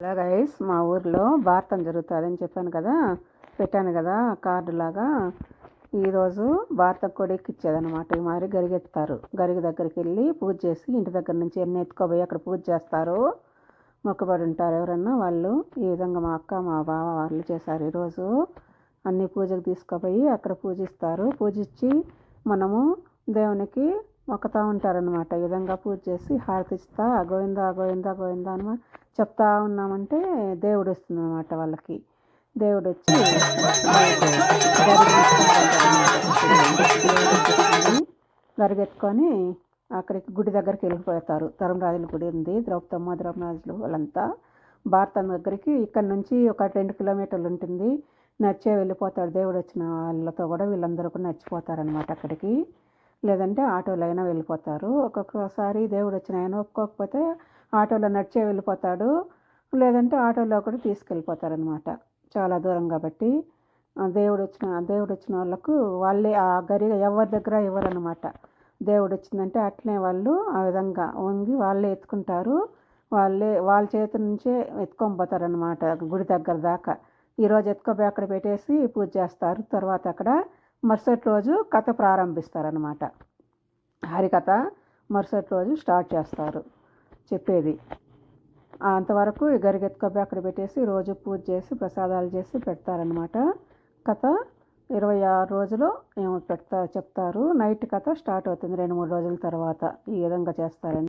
Hello guys మా ఊర్లో భారతం జరుగుతుందని చెప్పాను కదా పెట్టాను కదా కార్డు లాగా. ఈరోజు భారత కొడుకు ఇచ్చేదనమాట ఈ మాదిరి గరిగెత్తారు. గరిగ దగ్గరికి వెళ్ళి పూజ చేసి ఇంటి దగ్గర నుంచి ఎన్ని ఎత్తుకోబోయి అక్కడ పూజ చేస్తారు మొక్కబడి ఉంటారు ఎవరన్నా వాళ్ళు. ఈ విధంగా మా అక్క మా బావ వాళ్ళు చేశారు. ఈరోజు అన్ని పూజకు తీసుకుపోయి అక్కడ పూజిస్తారు. పూజించి మనము దేవునికి మొక్కుతూ ఉంటారనమాట ఈ విధంగా పూజ చేసి హారతి ఇస్తా గోవింద గోవింద గోవింద అని చెప్తా ఉన్నామంటే దేవుడు వస్తుంది అనమాట వాళ్ళకి. దేవుడు వచ్చి గరిగెత్తుకొని అక్కడికి గుడి దగ్గరికి వెళ్ళిపోతారు. ధర్మరాజుల గుడి ఉంది. ద్రౌపదమ్మ ధర్మరాజులు వాళ్ళంతా భారతం దగ్గరికి ఇక్కడ నుంచి ఒక రెండు కిలోమీటర్లు ఉంటుంది. నడిచే వెళ్ళిపోతాడు. దేవుడు వచ్చిన వాళ్ళతో కూడా వీళ్ళందరూ కూడా నడిచిపోతారనమాట అక్కడికి. లేదంటే ఆటోలో అయినా వెళ్ళిపోతారు. ఒక్కొక్కసారి దేవుడు వచ్చిన ఆయన ఒప్పుకోకపోతే ఆటోలో నడిచే వెళ్ళిపోతాడు. లేదంటే ఆటోలో కూడా తీసుకెళ్ళిపోతారనమాట. చాలా దూరం కాబట్టి. దేవుడు వచ్చిన దేవుడు వచ్చిన వాళ్ళకు వాళ్ళే ఆ గరి ఎవరి దగ్గర ఇవ్వరనమాట. దేవుడు వచ్చిందంటే అట్లే వాళ్ళు ఆ విధంగా వంగి వాళ్ళే ఎత్తుకుంటారు. వాళ్ళే వాళ్ళ చేతి నుంచే ఎత్తుకొని పోతారనమాట గుడి దగ్గర దాకా. ఈరోజు ఎత్తుకోపోయి అక్కడ పెట్టేసి పూజ చేస్తారు. తర్వాత అక్కడ మరుసటి రోజు కథ ప్రారంభిస్తారనమాట హరికథ మరుసటి రోజు స్టార్ట్ చేస్తారు చెప్పేది. అంతవరకు గరిగెత్తుకోపోయి అక్కడ పెట్టేసి రోజు పూజ చేసి ప్రసాదాలు చేసి పెడతారనమాట కథ ఇరవై ఆరు రోజులు ఏమో పెడతా చెప్తారు. నైట్ కథ స్టార్ట్ అవుతుంది రెండు మూడు రోజుల తర్వాత ఈ విధంగా చేస్తారండి